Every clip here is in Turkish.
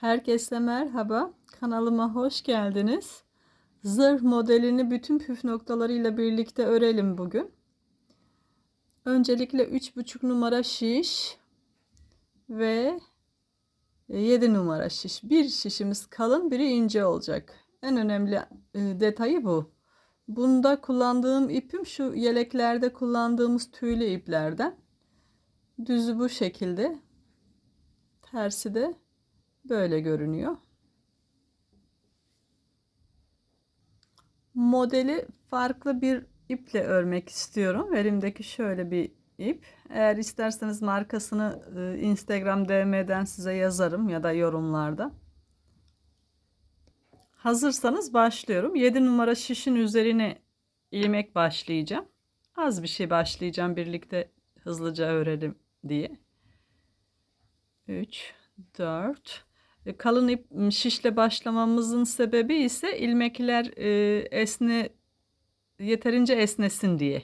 Herkese merhaba. Kanalıma hoş geldiniz. Zırh modelini bütün püf noktalarıyla birlikte örelim bugün. Öncelikle 3,5 numara şiş ve 7 numara şiş. Bir şişimiz kalın, biri ince olacak. En önemli e, detayı bu. Bunda kullandığım ipim şu yeleklerde kullandığımız tüylü iplerden. Düzü bu şekilde. Tersi de böyle görünüyor. Modeli farklı bir iple örmek istiyorum. Elimdeki şöyle bir ip. Eğer isterseniz markasını e, Instagram DM'den size yazarım ya da yorumlarda. Hazırsanız başlıyorum. 7 numara şişin üzerine ilmek başlayacağım. Az bir şey başlayacağım birlikte hızlıca örelim diye. 3 4 E, kalın ip şişle başlamamızın sebebi ise ilmekler e, esne yeterince esnesin diye.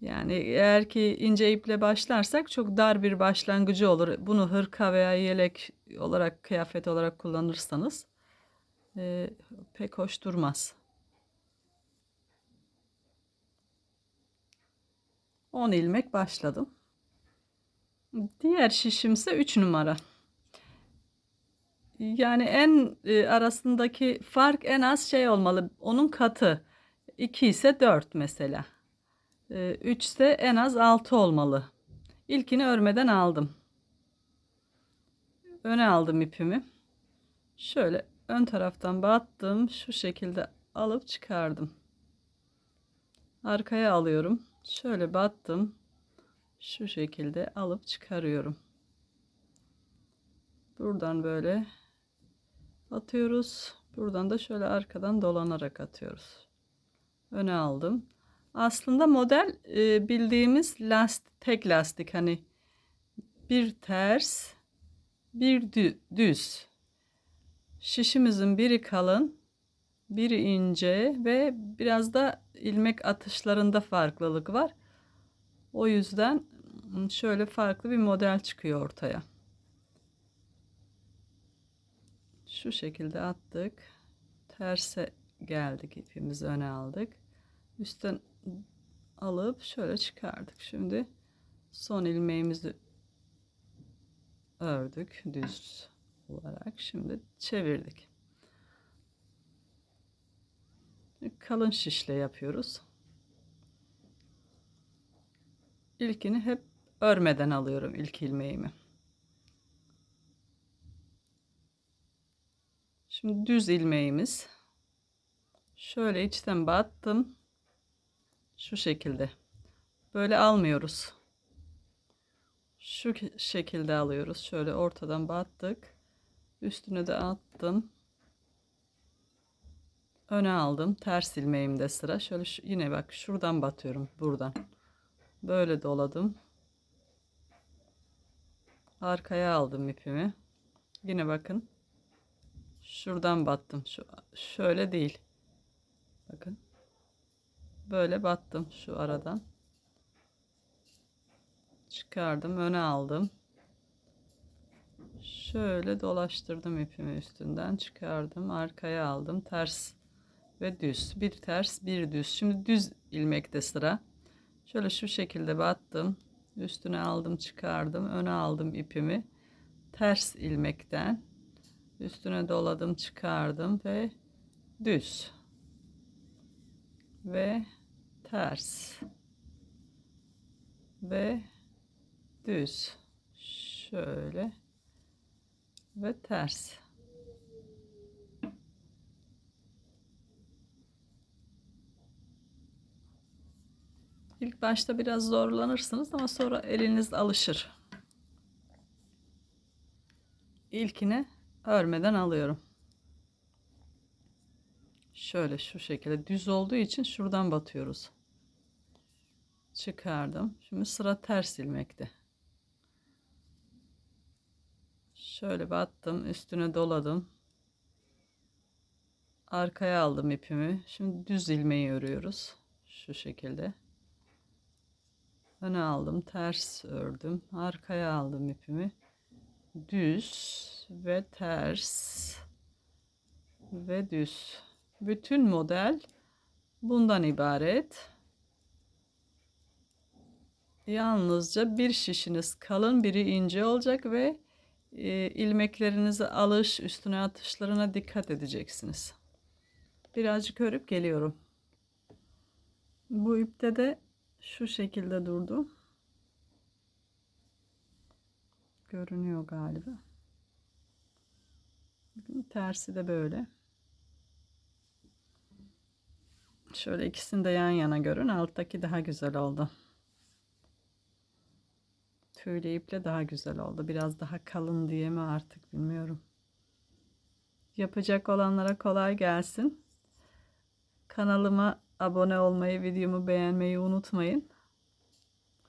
Yani eğer ki ince iple başlarsak çok dar bir başlangıcı olur. Bunu hırka veya yelek olarak kıyafet olarak kullanırsanız e, pek hoş durmaz. 10 ilmek başladım. Diğer şişimse 3 numara. Yani en e, arasındaki fark en az şey olmalı. Onun katı. 2 ise 4 mesela. 3 ise en az 6 olmalı. İlkini örmeden aldım. Öne aldım ipimi. Şöyle ön taraftan battım. Şu şekilde alıp çıkardım. Arkaya alıyorum. Şöyle battım. Şu şekilde alıp çıkarıyorum. Buradan böyle atıyoruz. Buradan da şöyle arkadan dolanarak atıyoruz. Öne aldım. Aslında model e, bildiğimiz lastik, tek lastik hani bir ters, bir düz. Şişimizin biri kalın, biri ince ve biraz da ilmek atışlarında farklılık var. O yüzden şöyle farklı bir model çıkıyor ortaya. Şu şekilde attık. Terse geldik ipimizi öne aldık. Üstten alıp şöyle çıkardık. Şimdi son ilmeğimizi ördük düz olarak. Şimdi çevirdik. Kalın şişle yapıyoruz. İlkini hep örmeden alıyorum ilk ilmeğimi. Şimdi düz ilmeğimiz. Şöyle içten battım. Şu şekilde. Böyle almıyoruz. Şu şekilde alıyoruz. Şöyle ortadan battık. Üstüne de attım. Öne aldım. Ters ilmeğimde sıra. Şöyle şu, yine bak şuradan batıyorum. Buradan. Böyle doladım. Arkaya aldım ipimi. Yine bakın. Şuradan battım. Şu şöyle değil. Bakın. Böyle battım şu aradan. Çıkardım, öne aldım. Şöyle dolaştırdım ipimi üstünden çıkardım, arkaya aldım. Ters ve düz. Bir ters, bir düz. Şimdi düz ilmekte sıra. Şöyle şu şekilde battım. Üstüne aldım, çıkardım, öne aldım ipimi. Ters ilmekten üstüne doladım, çıkardım ve düz. Ve ters ve düz şöyle ve ters İlk başta biraz zorlanırsınız ama sonra eliniz alışır. İlkini örmeden alıyorum. Şöyle şu şekilde düz olduğu için şuradan batıyoruz. Çıkardım. Şimdi sıra ters ilmekte. Şöyle battım. Üstüne doladım. Arkaya aldım ipimi. Şimdi düz ilmeği örüyoruz. Şu şekilde. Öne aldım. Ters ördüm. Arkaya aldım ipimi. Düz ve ters ve düz. Bütün model bundan ibaret. Yalnızca bir şişiniz kalın, biri ince olacak ve e, ilmeklerinizi alış, üstüne atışlarına dikkat edeceksiniz. Birazcık örüp geliyorum. Bu ipte de şu şekilde durdu. Görünüyor galiba. Tersi de böyle. Şöyle ikisini de yan yana görün. Alttaki daha güzel oldu. Tüylü iple daha güzel oldu. Biraz daha kalın diye mi artık bilmiyorum. Yapacak olanlara kolay gelsin. Kanalıma abone olmayı, videomu beğenmeyi unutmayın.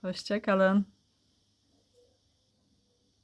Hoşça kalın.